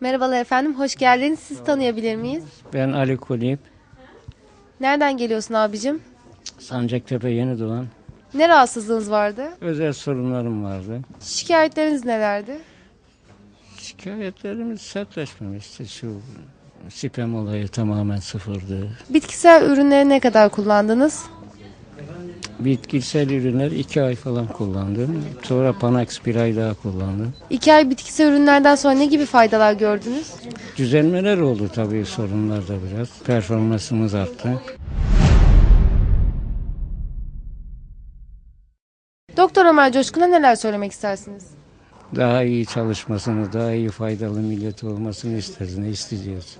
Merhabalar efendim, hoş geldiniz. Sizi tanıyabilir miyiz? Ben Ali Kulip, Nereden geliyorsun abicim? Sancaktepe Yeni Doğan. Ne rahatsızlığınız vardı? Özel sorunlarım vardı. Şikayetleriniz nelerdi? Şikayetlerimiz sertleşmemişti. Şu sipem olayı tamamen sıfırdı. Bitkisel ürünleri ne kadar kullandınız? Bitkisel ürünler iki ay falan kullandım. Sonra Panax bir ay daha kullandım. İki ay bitkisel ürünlerden sonra ne gibi faydalar gördünüz? Düzelmeler oldu tabii sorunlar da biraz. Performansımız arttı. Doktor Ömer Coşkun'a neler söylemek istersiniz? Daha iyi çalışmasını, daha iyi faydalı millet olmasını isteriz. Ne isteyeceğiz?